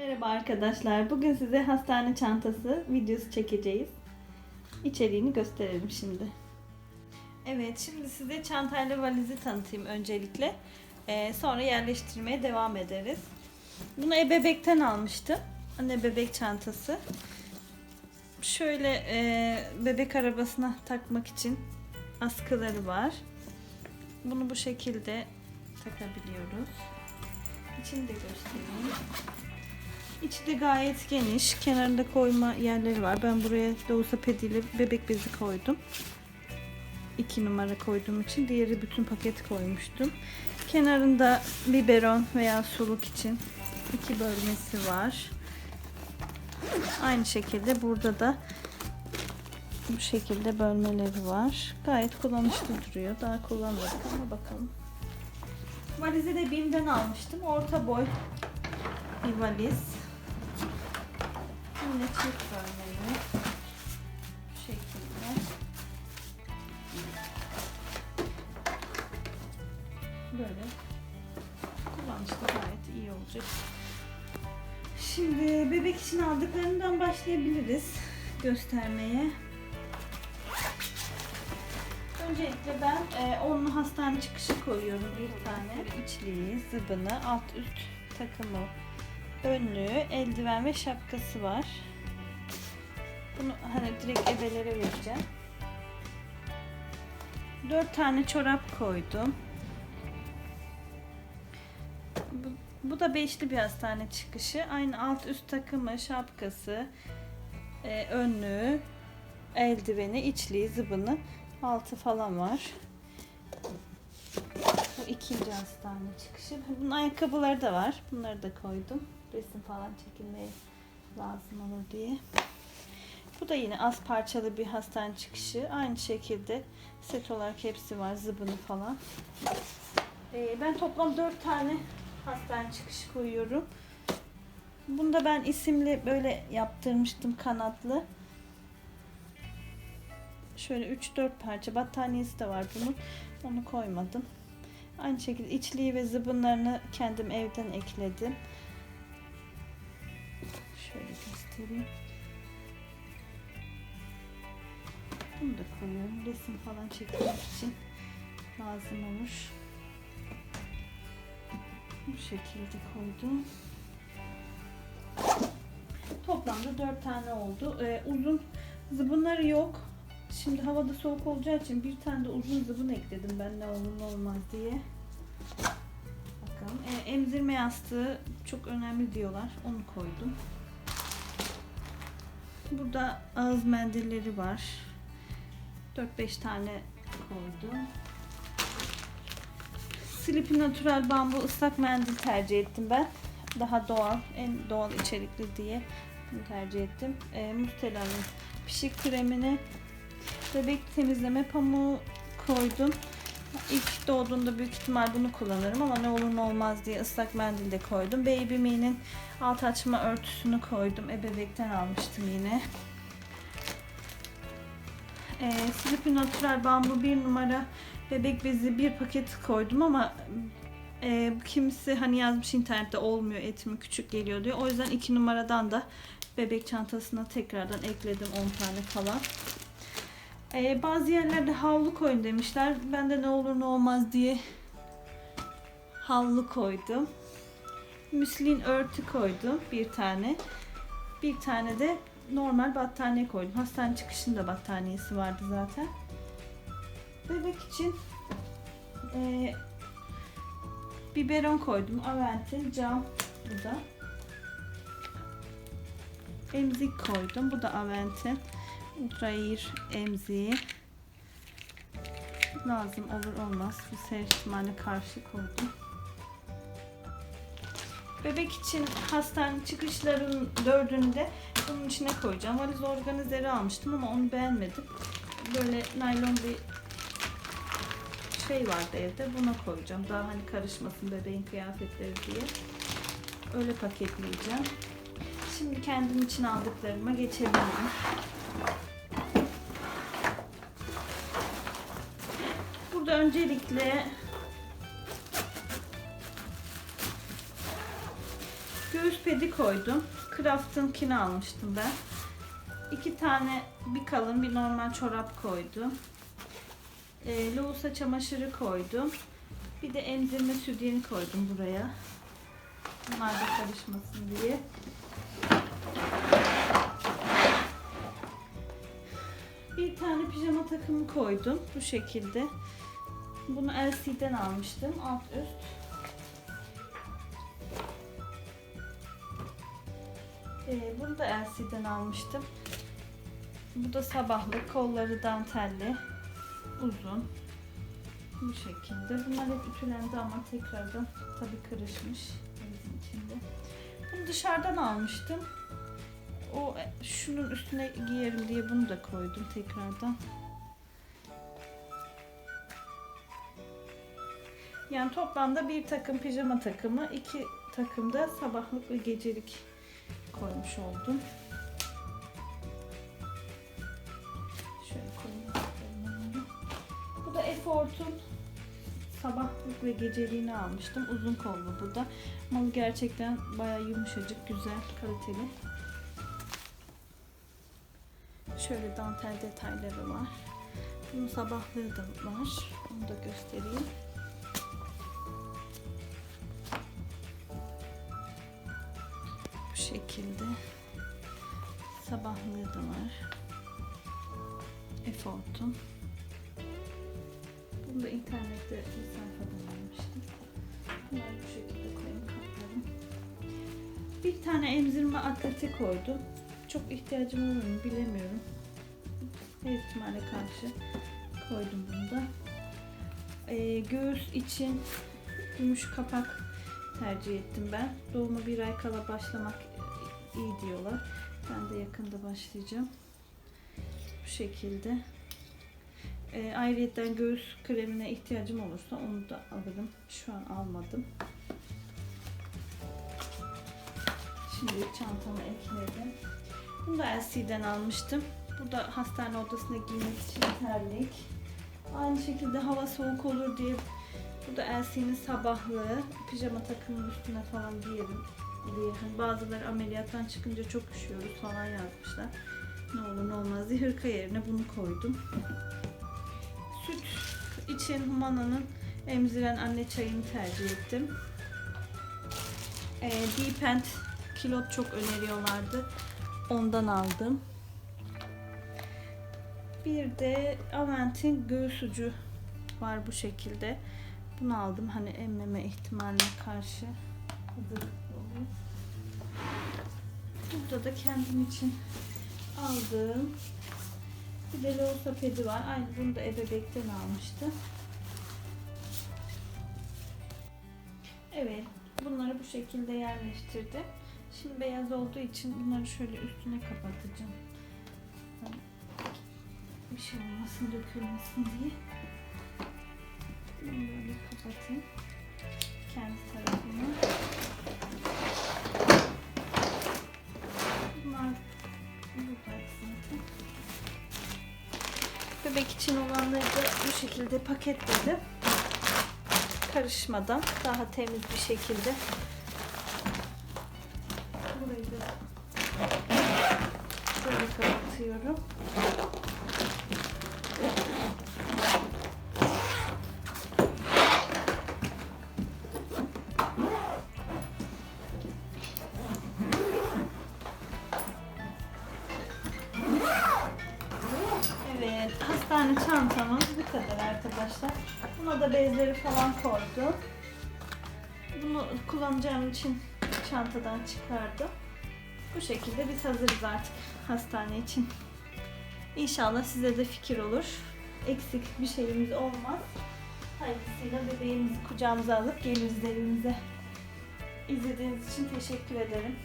Merhaba arkadaşlar. Bugün size hastane çantası videosu çekeceğiz. İçeriğini gösterelim şimdi. Evet, şimdi size çantayla valizi tanıtayım öncelikle. Ee, sonra yerleştirmeye devam ederiz. Bunu ebebekten almıştım. Anne bebek çantası. Şöyle e, bebek arabasına takmak için askıları var. Bunu bu şekilde takabiliyoruz. İçini de göstereyim. İçi de gayet geniş. Kenarında koyma yerleri var. Ben buraya Doğusa pediyle bebek bezi koydum. 2 numara koyduğum için diğeri bütün paket koymuştum. Kenarında biberon veya suluk için iki bölmesi var. Aynı şekilde burada da bu şekilde bölmeleri var. Gayet kullanışlı duruyor. Daha kullanmadık ama bakalım. Valizi de BİM'den almıştım. Orta boy bir valiz. Yine çift bölmeli. Bu şekilde. Böyle. Kullanışlı gayet iyi olacak. Şimdi bebek için aldıklarından başlayabiliriz göstermeye. Öncelikle ben e, onlu hastane çıkışı koyuyorum bir tane. İçliği, zıbını, alt üst takımı, önlüğü, eldiven ve şapkası var. Bunu hani direkt ebelere vereceğim. Dört tane çorap koydum. Bu, bu da beşli bir hastane çıkışı. Aynı alt üst takımı, şapkası, e, önlüğü, eldiveni, içliği, zıbını, altı falan var. Bu ikinci hastane çıkışı. Bunun ayakkabıları da var. Bunları da koydum. Resim falan çekilmeye lazım olur diye. Bu da yine az parçalı bir hastane çıkışı. Aynı şekilde set olarak hepsi var. Zıbını falan. Ee, ben toplam 4 tane hastane çıkışı koyuyorum. Bunda ben isimli böyle yaptırmıştım kanatlı. Şöyle 3-4 parça battaniyesi de var bunun. Onu koymadım. Aynı şekilde içliği ve zıbınlarını kendim evden ekledim. Göstereyim. Bunu da koyuyorum. Resim falan çekmek için lazım olur. Bu şekilde koydum. Toplamda 4 tane oldu. Ee, uzun zıbınları yok. Şimdi havada soğuk olacağı için bir tane de uzun zıbın ekledim ben ne olur ne olmaz diye. Bakalım. Ee, emzirme yastığı çok önemli diyorlar. Onu koydum. Burada ağız mendilleri var. 4-5 tane koydum. Sleepy Natural bambu ıslak mendil tercih ettim ben. Daha doğal, en doğal içerikli diye bunu tercih ettim. E, Mustela'nın pişik kremini bebek temizleme pamuğu koydum. İlk doğduğunda büyük ihtimal bunu kullanırım ama ne olur ne olmaz diye ıslak mendil de koydum. Baby Me'nin alt açma örtüsünü koydum. Ebebekten almıştım yine. E, Sleepy Natural bambu bir numara bebek bezi bir paket koydum ama e, kimisi hani yazmış internette olmuyor etimi küçük geliyor diyor. O yüzden iki numaradan da bebek çantasına tekrardan ekledim 10 tane falan. E, bazı yerlerde havlu koyun demişler. Ben de ne olur ne olmaz diye havlu koydum. Müslin örtü koydum bir tane. Bir tane de normal battaniye koydum. Hastane çıkışında battaniyesi vardı zaten. Bebek için e, biberon koydum. Aventi, cam bu da. Emzik koydum. Bu da Aventi. Ultra Air emziği. Lazım olur olmaz. Bu ihtimaline karşı koydum. Bebek için hastane çıkışların dördünde bunun içine koyacağım. Valiz organizeri almıştım ama onu beğenmedim. Böyle naylon bir şey vardı evde. Buna koyacağım. Daha hani karışmasın bebeğin kıyafetleri diye. Öyle paketleyeceğim. Şimdi kendim için aldıklarıma geçebilirim. Burada öncelikle göğüs pedi koydum. Craft'ınkini almıştım ben. İki tane bir kalın bir normal çorap koydum. E, lohusa çamaşırı koydum. Bir de emzirme sütyeni koydum buraya. Bunlar da karışmasın diye. Bir tane pijama takımı koydum bu şekilde. Bunu LC'den almıştım alt üst. Ee, bunu da LC'den almıştım. Bu da sabahlık, kolları dantelli, uzun. Bu şekilde. Bunlar hep ütülendi ama tekrardan tabii kırışmış bezin içinde. Bunu dışarıdan almıştım. O e, şunun üstüne giyerim diye bunu da koydum tekrardan. Yani toplamda bir takım pijama takımı, iki takım da sabahlık ve gecelik koymuş oldum. Şöyle. Bu da Effort'un sabahlık ve geceliğini almıştım. Uzun kollu bu da. Ama gerçekten bayağı yumuşacık, güzel, kaliteli. Şöyle dantel detayları var. Bunun sabahlığı da var. Onu da göstereyim. Bu şekilde. Sabahlığı da var. Effort'un. Bunu da internette bir sayfadan almıştım. Bunları bu şekilde koyayım katlarım. Bir tane emzirme atleti koydum. Çok ihtiyacım olur mu bilemiyorum. Her ihtimale karşı koydum bunu da. Ee, göğüs için gümüş kapak tercih ettim ben. Doğuma bir ay kala başlamak iyi diyorlar. Ben de yakında başlayacağım. Bu şekilde. E, ayrıyeten göğüs kremine ihtiyacım olursa onu da alırım. Şu an almadım. Şimdi çantama ekledim. Bunu da LC'den almıştım. Bu hastane odasına giymek için terlik. Aynı şekilde hava soğuk olur diye bu da LC'nin sabahlığı. Pijama takımının üstüne falan giyerim diye. Hani bazıları ameliyattan çıkınca çok üşüyoruz falan yazmışlar. Ne olur ne olmaz diye hırka yerine bunu koydum. Süt için Humana'nın emziren anne çayını tercih ettim. Ee, Deepend kilot çok öneriyorlardı. Ondan aldım. Bir de Avent'in göğüs ucu var bu şekilde. Bunu aldım hani emmeme ihtimaline karşı. Burada da kendim için aldığım bir de Losa pedi var. Aynı bunu da ebebekten almıştım. Evet. Bunları bu şekilde yerleştirdim. Şimdi beyaz olduğu için bunları şöyle üstüne kapatacağım. Bir şey olmasın, dökülmesin diye. Bunu böyle kapatayım. Kendi tarafını. Bunlar buradaydı zaten. Bebek için olanları da bu şekilde paketledim. Karışmadan daha temiz bir şekilde. Burayı da böyle kapatıyorum. Evet, hastane çantamız bu kadar arkadaşlar. Buna da bezleri falan koydum. Bunu kullanacağım için çantadan çıkardım. Bu şekilde biz hazırız artık hastane için. İnşallah size de fikir olur. Eksik bir şeyimiz olmaz. Hayırlısıyla bebeğimizi kucağımıza alıp geliriz evimize. İzlediğiniz için teşekkür ederim.